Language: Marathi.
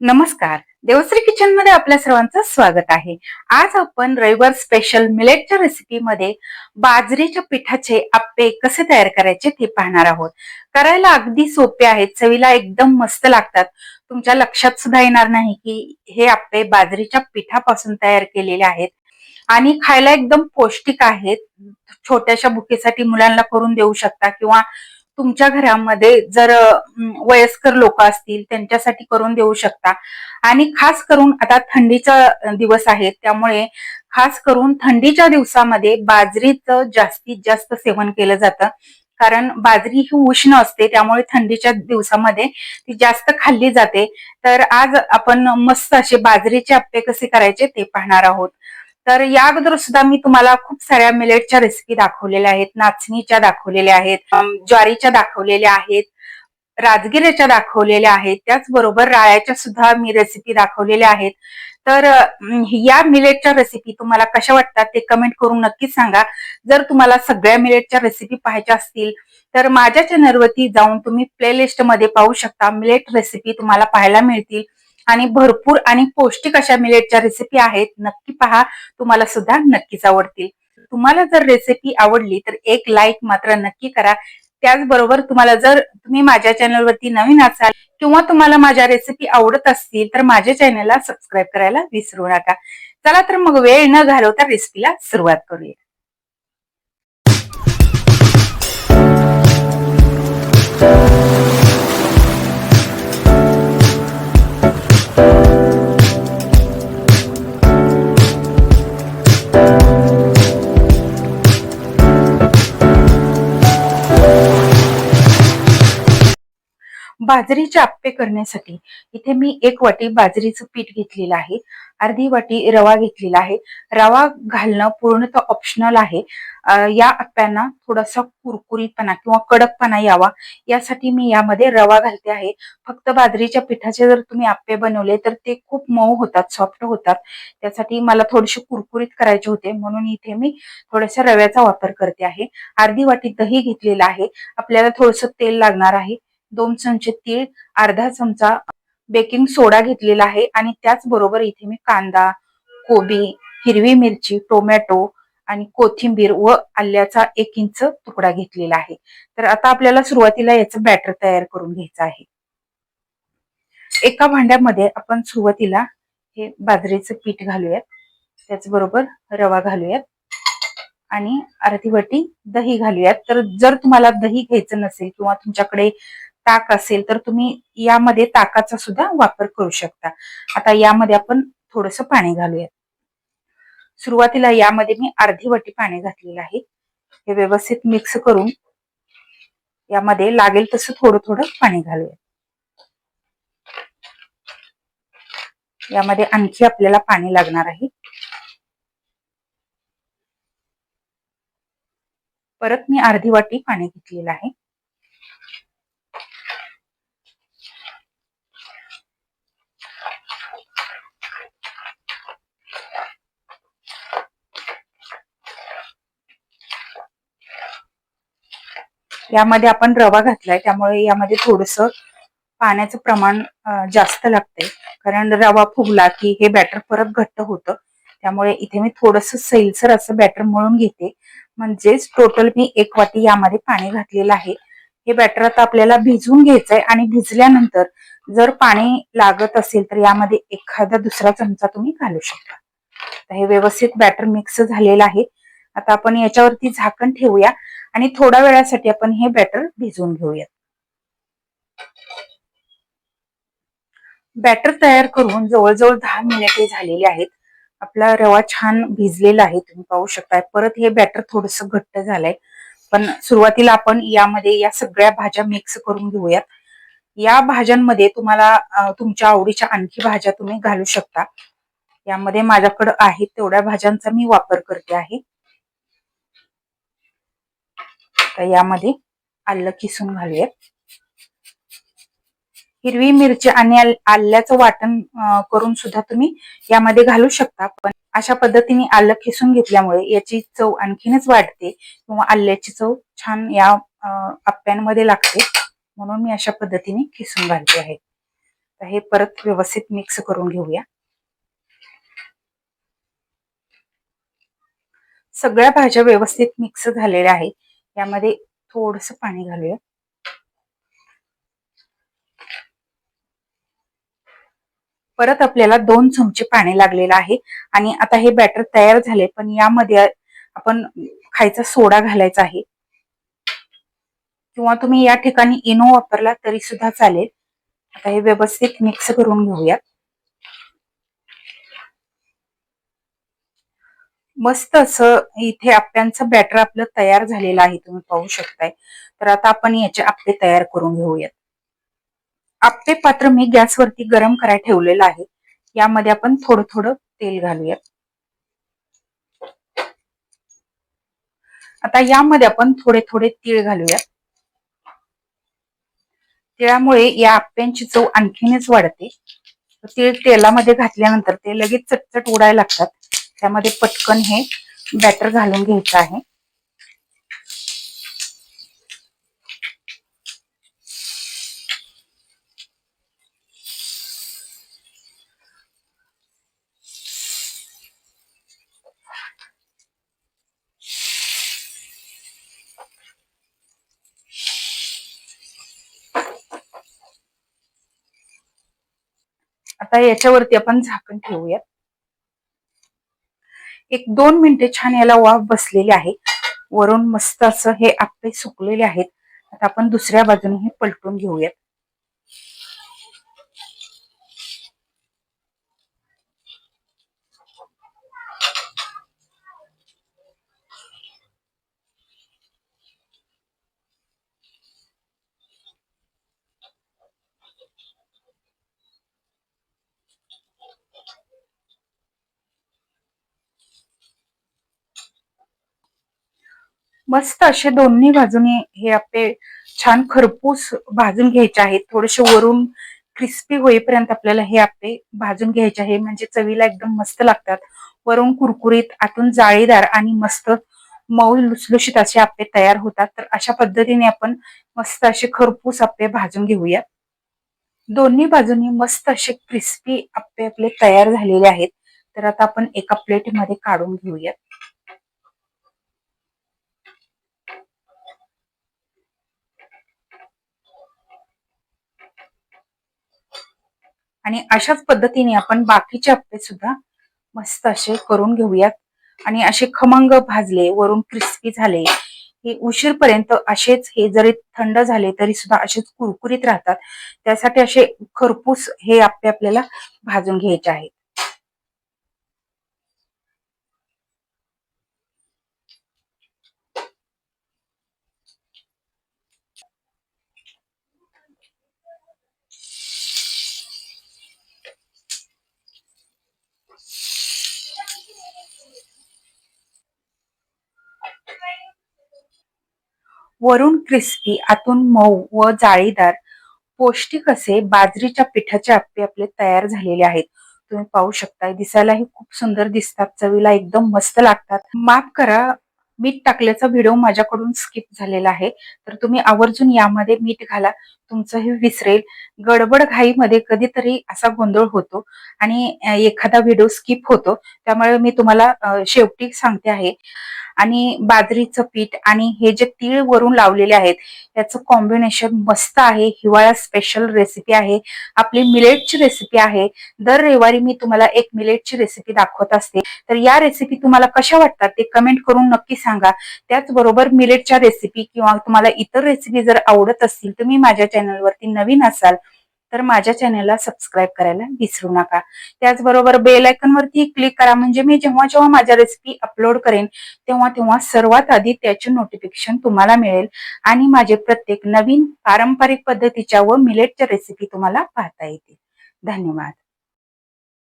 नमस्कार. देवश्री किचनमध्ये आपल्या सर्वांचं स्वागत आहे. आज आपण रविवार स्पेशल मिलेटच्या रेसिपीमध्ये बाजरीच्या पिठाचे आप्पे कसे तयार करायचे ते पाहणार आहोत. करायला अगदी सोपे आहेत चवीला एकदम मस्त लागतात. तुमच्या लक्षात सुद्धा येणार नाही की हे आप्पे बाजरीच्या पिठापासून तयार केलेले आहेत. आणि खायला एकदम पौष्टिक आहेत. छोट्याशा भुकेसाठी मुलांना करून देऊ शकता किंवा तुमच्या घरामध्ये जर वयस्कर लोक असतील त्यांच्यासाठी करून देऊ शकता. आणि खास करून आता थंडीचा दिवस आहे त्यामुळे खास करून थंडीच्या दिवसामध्ये बाजरीचं जास्तीत जास्त सेवन केलं जातं. कारण बाजरी ही उष्ण असते त्यामुळे थंडीच्या दिवसामध्ये ती जास्त खाल्ली जाते. तर आज आपण मस्त असे बाजरीचे आप्पे कसे करायचे ते पाहणार आहोत. तर या अगोदर सुद्धा मी तुम्हाला खूप साऱ्या मिलेटच्या रेसिपी दाखवलेल्या आहेत नाचणीच्या दाखवलेल्या आहेत ज्वारीच्या दाखवलेल्या आहेत राजगिऱ्याच्या दाखवलेल्या आहेत त्याचबरोबर राळ्याच्या सुद्धा मी रेसिपी दाखवलेल्या आहेत. तर या मिलेटच्या रेसिपी तुम्हाला कशा वाटतात ते कमेंट करून नक्कीच सांगा. जर तुम्हाला सगळ्या मिलेटच्या रेसिपी पाहायच्या असतील तर माझ्या चॅनलवरती जाऊन तुम्ही प्लेलिस्टमध्ये पाहू शकता. मिलेट रेसिपी तुम्हाला पाहायला मिळतील. आणि भरपूर आणि पौष्टिक अशा मिलेटच्या रेसिपी आहेत. नक्की पहा तुम्हाला सुद्धा नक्कीच आवडतील. तुम्हाला जर रेसिपी आवडली तर एक लाईक मात्र नक्की करा. त्याचबरोबर तुम्हाला जर तुम्ही माझ्या चॅनलवरती नवीन असाल किंवा तुम्हाला माझ्या रेसिपी आवडत असतील तर माझ्या चॅनलला सबस्क्राईब करायला विसरू नका. चला तर मग वेळ न घालवता रेसिपीला सुरुवात करूया. बाजरीचे आप्पे करण्यासाठी. इथे मी एक वाटी बाजरीचं पीठ घेतलेलं आहे. अर्धी वाटी रवा घेतलेला आहे. रवा घालणं पूर्णतः ऑप्शनल आहे. या आप्प्यांना थोडासा कुरकुरीतपणा किंवा कडकपणा यावा. यासाठी मी यामध्ये रवा घालते आहे. फक्त बाजरीच्या पिठाचे जर तुम्ही आप्पे बनवले तर ते खूप मऊ होतात सॉफ्ट होतात. त्यासाठी मला थोडेसे कुरकुरीत करायचे होते. म्हणून इथे मी थोड्याशा रव्याचा वापर करते आहे. अर्धी वाटी दही घेतलेला आहे. आपल्याला थोडस तेल लागणार आहे. दोन चमचे तीळ अर्धा चमचा बेकिंग सोडा घेतलेला आहे आणि त्याचबरोबर इथे मी कांदा कोबी हिरवी मिरची टोमॅटो आणि कोथिंबीर व आल्याचा एक इंच तुकडा घेतलेला आहे. तर आता आपल्याला सुरुवातीला याचं बॅटर तयार करून घ्यायचं आहे. एका भांड्यामध्ये आपण सुरुवातीला हे बाजरीचं पीठ घालूयात. त्याचबरोबर रवा घालूयात आणि अर्धी वाटी दही घालूयात. तर जर तुम्हाला दही घ्यायचं नसेल किंवा तुमच्याकडे ताक असेल तर तुम्ही यामध्ये ताकाचा सुद्धा वापर करू शकता. आता यामध्ये आपण थोडस पाणी घालूयात. सुरुवातीला यामध्ये मी अर्धी वाटी पाणी घातलेलं आहे. हे व्यवस्थित मिक्स करून यामध्ये लागेल तसं थोडं थोडं पाणी घालूया यामध्ये आणखी आपल्याला पाणी लागणार आहे. परत मी अर्धी वाटी पाणी घेतलेलं आहे. यामध्ये आपण रवा घातलाय त्यामुळे यामध्ये थोडस पाण्याचं प्रमाण जास्त लागतंय. कारण रवा फुगला की हे बॅटर परत घट्ट होतं. त्यामुळे इथे मी थोडस सैलसर असं बॅटर मळून घेते. म्हणजेच टोटल मी एक वाटी यामध्ये पाणी घातलेलं आहे. हे बॅटर आता आपल्याला भिजवून घ्यायचंय आणि भिजल्यानंतर जर पाणी लागत असेल तर यामध्ये एखादा दुसरा चमचा तुम्ही घालू शकता. हे व्यवस्थित बॅटर मिक्स झालेलं आहे. आता आपण याच्यावरती झाकण ठेवूया. आणि थोड्या वेळासाठी आपण हे बॅटर भिजवून घेऊयात. बॅटर तयार करून जवळजवळ दहा मिनिटे झालेली आहेत. आपला रवा छान भिजलेला आहे तुम्ही पाहू शकताय. परत हे बॅटर थोडस घट्ट झालंय. पण सुरुवातीला आपण यामध्ये या सगळ्या भाज्या मिक्स करून घेऊयात. या भाज्यांमध्ये तुम्हाला तुमच्या आवडीच्या आणखी भाज्या तुम्ही घालू शकता. यामध्ये माझ्याकडे आहेत तेवढ्या भाज्यांचा मी वापर करते आहे. तर यामध्ये आलं किसून घालूयात. हिरवी मिरची आणि आल्याचं वाटण करून सुद्धा तुम्ही यामध्ये घालू शकता. पण अशा पद्धतीने आलं खिसून घेतल्यामुळे याची चव आणखीनच वाढते किंवा आल्याची चव छान या आप्प्यांमध्ये लागते. म्हणून मी अशा पद्धतीने खिसून घालते आहे. तर हे परत व्यवस्थित मिक्स करून घेऊया. सगळ्या भाज्या व्यवस्थित मिक्स झालेल्या आहेत. यामध्ये थोडस पाणी घालूया. परत आपल्याला दोन चमचे पाणी लागलेलं आहे. आणि आता हे बॅटर तयार झाले पण यामध्ये आपण खायचा सोडा घालायचा आहे. किंवा तुम्ही या ठिकाणी इनो वापरला तरी सुद्धा चालेल. आता हे व्यवस्थित मिक्स करून घेऊयात. मस्त असं इथे आप्यांचं बॅटर आपलं तयार झालेलं आहे तुम्ही पाहू शकताय. तर आता आपण याचे आप्पे तयार करून घेऊयात. आप्पे पात्र मी गॅसवरती गरम करायला ठेवलेलं आहे. यामध्ये आपण थोडं थोडं तेल घालूयात. आता यामध्ये आपण थोडे थोडे तीळ घालूयात. तिळामुळे या आप्यांची चव आणखीनच वाढते. तीळ तेलामध्ये घातल्यानंतर ते लगेच चटचट उडायला लागतात. त्यामध्ये पटकन हे बॅटर घालून घ्यायचं आहे. आता याच्यावरती आपण झाकण ठेवूयात. एक दोन मिनिटे छान याला वाफ बसलेली आहे. वरून मस्त असं हे आपले सुकलेले आहेत. आता आपण दुसऱ्या बाजूने हे पलटून घेऊयात. मस्त असे दोन्ही बाजूने हे आपले छान खरपूस भाजून घ्यायचे आहेत. थोडेसे वरून क्रिस्पी होईपर्यंत आपल्याला हे आपले भाजून घ्यायचे आहे. म्हणजे चवीला एकदम मस्त लागतात. वरून कुरकुरीत आतून जाळीदार आणि मस्त मऊ लुसलुशीत असे आपले तयार होतात. तर अशा पद्धतीने आपण मस्त असे खरपूस आपले भाजून घेऊया दोन्ही बाजूनी मस्त असे क्रिस्पी आपले आपले तयार झालेले आहेत. तर आता आपण एका प्लेटमध्ये काढून घेऊयात. आणि अशाच पद्धतीने आपण बाकीचे आप्पे सुद्धा मस्त असे करून घेऊयात. आणि असे खमंग भाजले वरून क्रिस्पी झाले हे उशीरपर्यंत असेच हे जरी थंड झाले तरी सुद्धा असेच कुरकुरीत राहतात. त्यासाठी असे खरपूस हे आप्पे आपल्याला भाजून घ्यायचे आहेत. वरून क्रिस्पी आतून मऊ व जाळीदार पौष्टिक असे बाजरीच्या पिठाचे आप्पे आपले तयार झालेले आहेत. तुम्ही पाहू शकता दिसायलाही खूप सुंदर दिसतात चवीला एकदम मस्त लागतात. माफ करा मीठ टाकल्याचा व्हिडिओ माझ्याकडून स्किप झालेला आहे. तर तुम्ही आवर्जून यामध्ये मीठ घाला तुमचंही विसरेल. गडबड घाईमध्ये कधीतरी असा गोंधळ होतो आणि एखादा व्हिडिओ स्किप होतो. त्यामुळे मी तुम्हाला शेवटी सांगते आहे. आणि बाजरीचं पीठ आणि हे जे तीळ वरून लावलेले आहेत याचं कॉम्बिनेशन मस्त आहे. हिवाळा स्पेशल रेसिपी आहे. आपली मिलेटची रेसिपी आहे. दर रविवारी मी तुम्हाला एक मिलेटची रेसिपी दाखवत असते. तर या रेसिपी तुम्हाला कशा वाटतात ते कमेंट करून नक्की सांगा. त्याचबरोबर मिलेटच्या रेसिपी किंवा तुम्हाला इतर रेसिपी जर आवडत असतील तुम्ही माझ्या चॅनलवरती नवीन असाल तर माझ्या चॅनलला सबस्क्राईब करायला विसरू नका. त्याचबरोबर बेल आयकनवरती क्लिक करा. म्हणजे मी जेव्हा जेव्हा माझ्या रेसिपी अपलोड करेन तेव्हा तेव्हा सर्वात आधी त्याचे नोटिफिकेशन तुम्हाला मिळेल. आणि माझे प्रत्येक नवीन पारंपरिक पद्धतीच्या व मिलेटच्या रेसिपी तुम्हाला पाहता येतील. धन्यवाद.